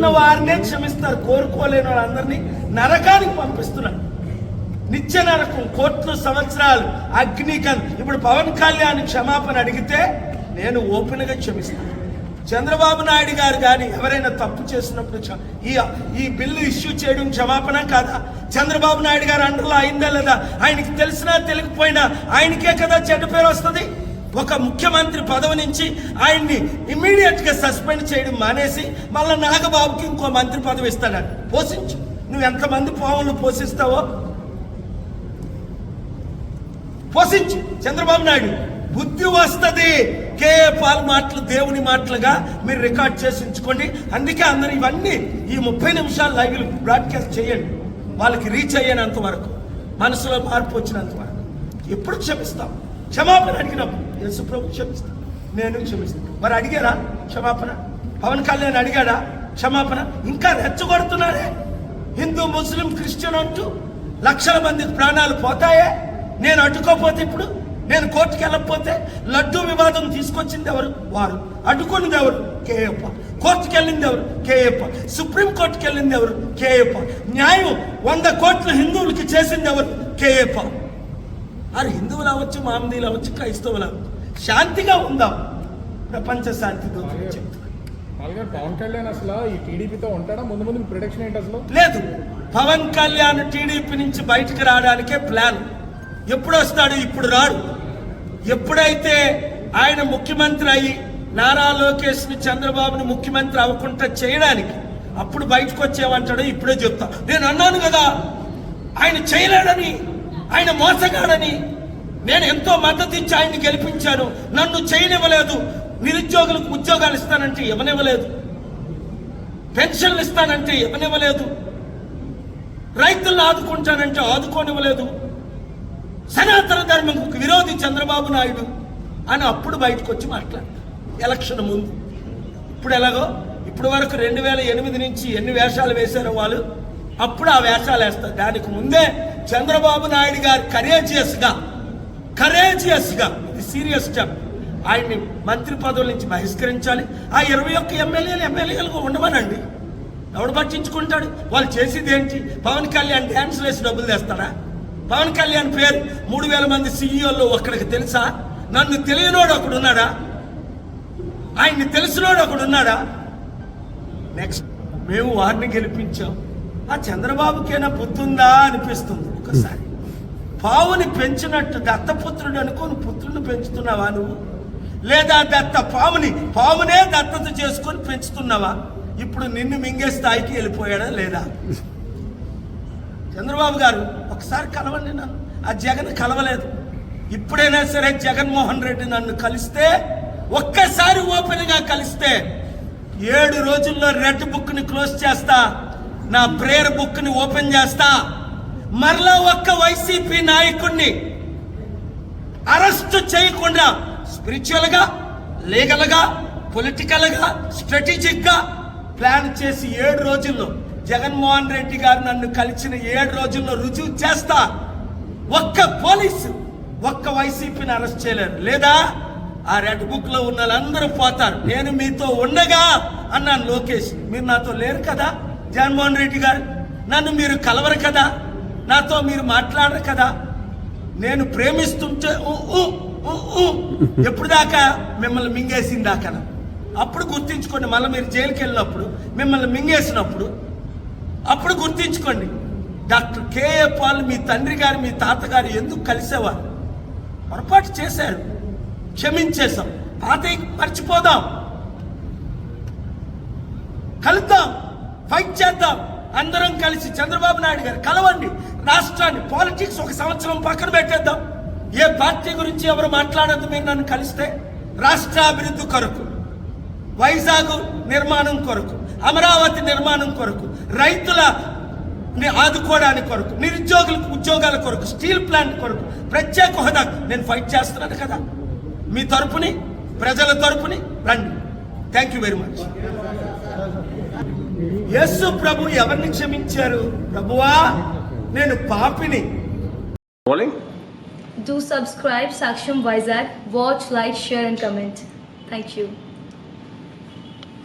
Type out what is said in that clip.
కోరుకున్న వారినే క్షమిస్తారు కోరుకోలేని వాళ్ళందరినీ నరకానికి పంపిస్తున్నారు నిత్య నరకం కోట్లు సంవత్సరాలు అగ్నికన్ ఇప్పుడు పవన్ కళ్యాణ్ క్షమాపణ అడిగితే నేను ఓపెన్గా క్షమిస్తాను. చంద్రబాబు నాయుడు గారు కానీ ఎవరైనా తప్పు చేసినప్పుడు ఈ ఈ బిల్లు ఇష్యూ చేయడం క్షమాపణ కాదా? చంద్రబాబు నాయుడు గారు అండర్లో అయిందా లేదా? ఆయనకి తెలిసినా తెలియకపోయినా ఆయనకే కదా చెడ్డ పేరు వస్తుంది? ఒక ముఖ్యమంత్రి పదవి నుంచి ఆయన్ని ఇమ్మీడియట్గా సస్పెండ్ చేయడం మానేసి మళ్ళా నాగబాబుకి ఇంకో మంత్రి పదవి ఇస్తాడని పోషించు. నువ్వు ఎంతమంది పావులు పోషిస్తావో? పోషించు. చంద్రబాబు నాయుడు బుద్ధి వస్తుంది. కే పాల్ మాటలు దేవుని మాటలుగా మీరు రికార్డ్ చేసి ఉంచుకోండి. అందుకే అందరు ఇవన్నీ ఈ ముప్పై నిమిషాలు లైవ్ బ్రాడ్కాస్ట్ చేయండి. వాళ్ళకి రీచ్ అయ్యేంత వరకు మనసులో మార్పు వచ్చినంత వరకు. ఎప్పుడు క్షమిస్తాం. క్షమాపణ అడిగినప్పుడు యేసు ప్రభు క్షమిస్తాను నేను క్షమిస్తాను. మరి అడిగారా క్షమాపణ? పవన్ కళ్యాణ్ అడిగాడా? క్షమాపణ? ఇంకా రెచ్చగొడుతున్నారే? హిందూ ముస్లిం క్రిస్టియన్ అంటూ లక్షల మంది ప్రాణాలు పోతాయే? నేను అడ్డుకోపోతే ఇప్పుడు? నేను కోర్టుకి వెళ్ళకపోతే? లడ్డూ వివాదం తీసుకొచ్చింది ఎవరు? వారు. అడ్డుకున్నది ఎవరు? కేయప్ప కోర్టుకి వెళ్ళింది ఎవరు? కేయప్ప సుప్రీం కోర్టుకి వెళ్ళింది ఎవరు? కేయప్ప న్యాయం వంద కోట్ల హిందువులకి చేసింది ఎవరు? కేయప్ప అది హిందువులు అవ్వచ్చు మామదీలు అవ్వచ్చు క్రైస్తవులు అవ్వచ్చు. శాంతిగా ఉందాం. ప్రపంచ శాంతి పవన్ కళ్యాణ్ అసలు ఈ టీడీపీతో ఉంటాడా? ముందు ముందు ప్రొడక్షన్ ఏంటి అసలు? లేదు. పవన్ కళ్యాణ్ టీడీపీ నుంచి బయటకు రావడానికే ప్లాన్ ఎప్పుడు వస్తాడు ఇప్పుడు రాడు. ఎప్పుడైతే ఆయన ముఖ్యమంత్రి అయ్యి నారా లోకేష్ని చంద్రబాబుని ముఖ్యమంత్రి అవ్వకుండా చేయడానికి అప్పుడు బయటకు వచ్చేవంటాడో ఇప్పుడే చెప్తా. నేను అన్నాను కదా ఆయన చేయలేడని. ఆయన మోసగాడని నేను ఎంతో మద్దతు ఇచ్చి ఆయన్ని గెలిపించాను. నన్ను చేయనివ్వలేదు. నిరుద్యోగులకు ఉద్యోగాలు ఇస్తానంటే ఇవ్వనివ్వలేదు. పెన్షన్లు ఇస్తానంటే ఇవ్వనివ్వలేదు. రైతులను ఆదుకుంటానంటే ఆదుకోనివ్వలేదు. సనాతన ధర్మంకు విరోధి చంద్రబాబు నాయుడు అని అప్పుడు బయటకు వచ్చి మాట్లాడతారు ఎలక్షన్ ముందు. ఇప్పుడు ఎలాగో? ఇప్పుడు వరకు రెండు వేల ఎనిమిది నుంచి ఎన్ని వేషాలు వేశారో వాళ్ళు? అప్పుడు ఆ వేషాలు వేస్తారు దానికి ముందే చంద్రబాబు నాయుడు గారు కరేజియస్గా కరేజియస్గా ఇది సీరియస్ స్టెప్ ఆయన్ని మంత్రి పదవుల నుంచి బహిష్కరించాలి. ఆ ఇరవై ఒక్క ఎమ్మెల్యేలు ఎమ్మెల్యేలుగా ఉండమనండి. ఎవడు పట్టించుకుంటాడు? వాళ్ళు చేసేది ఏంటి? పవన్ కళ్యాణ్ డ్యాన్స్ వేసి డబ్బులు తెస్తాడా? పవన్ కళ్యాణ్ పేరు మూడు వేల మంది సీఈఓల్లో ఒక్కడికి తెలుసా? నన్ను తెలియనోడు ఒకడు ఉన్నాడా? ఆయన్ని తెలిసినోడు ఒకడు ఉన్నాడా? నెక్స్ట్ మేము వారిని గెలిపించాం. ఆ చంద్రబాబుకైనా బుద్ధుందా అనిపిస్తుంది ఒకసారి. పావుని పెంచినట్టు దత్తపుత్రుడు అనుకోని పుత్రుని పెంచుతున్నావా నువ్వు? లేదా దత్త పావుని పావునే దత్తత చేసుకొని పెంచుతున్నావా? ఇప్పుడు నిన్ను మింగే స్థాయికి వెళ్ళిపోయాడా లేదా? చంద్రబాబు గారు ఒకసారి కలవండి నన్ను. ఆ జగన్ కలవలేదు. ఇప్పుడైనా సరే జగన్మోహన్ రెడ్డి నన్ను కలిస్తే ఒక్కసారి ఓపెన్గా కలిస్తే ఏడు రోజుల్లో రెడ్ బుక్ని క్లోజ్ చేస్తా. నా ప్రేయర్ బుక్ని ఓపెన్ చేస్తా. మరలా ఒక్క వైసీపీ నాయకుడిని అరెస్ట్ చేయకుండా స్పిరిచువల్గా లీగల్గా పొలిటికల్గా స్ట్రాటజిక్గా ప్లాన్ చేసి ఏడు రోజుల్లో జగన్మోహన్ రెడ్డి గారు నన్ను కలిసిన ఏడు రోజుల్లో రుజువు చేస్తా. ఒక్క పోలీసు ఒక్క వైసీపీని అరెస్ట్ చేయలేరు. లేదా? ఆ రెడ్ బుక్లో ఉన్న వాళ్ళందరూ పోతారు. నేను మీతో ఉండగా అన్నాను లోకేష్. మీరు నాతో లేరు కదా? జగన్మోహన్ రెడ్డి గారు నన్ను మీరు కలవరు కదా? నాతో మీరు మాట్లాడరు కదా? నేను ప్రేమిస్తుంటే ఎప్పుడు దాకా మిమ్మల్ని మింగేసిన దాకా అప్పుడు గుర్తించుకోండి మళ్ళీ మీరు జైలుకి వెళ్ళినప్పుడు మిమ్మల్ని మింగేసినప్పుడు అప్పుడు గుర్తించుకోండి. డాక్టర్ కేఏ పాల్ మీ తండ్రి గారు మీ తాతగారు ఎందుకు కలిసేవారు? పొరపాటు చేశారు. క్షమించేశాం. పాత మర్చిపోదాం. కలుద్దాం. ఫైట్ చేద్దాం. అందరం కలిసి చంద్రబాబు నాయుడు గారు కలవండి. రాష్ట్రాన్ని పాలిటిక్స్ ఒక సంవత్సరం పక్కన పెట్టేద్దాం. ఏ పార్టీ గురించి ఎవరు మాట్లాడద్దు మీరు నన్ను కలిస్తే? రాష్ట్ర అభివృద్ధి కొరకు వైజాగ్ నిర్మాణం కొరకు అమరావతి నిర్మాణం కొరకు రైతుల ఆదుకోవడానికి కొరకు నిరుద్యోగులకు ఉద్యోగాల కొరకు స్టీల్ ప్లాంట్ కొరకు ప్రత్యేక హోదా నేను ఫైట్ చేస్తున్నాను కదా. మీ తరపుని ప్రజల తరపుని రండి. Thank you very much Yesu ప్రభు ఎవరిని క్షమించారు ప్రభువా నేను పాపిని. Do subscribe Saksham Vizag. Watch, like, share, and comment. Thank you.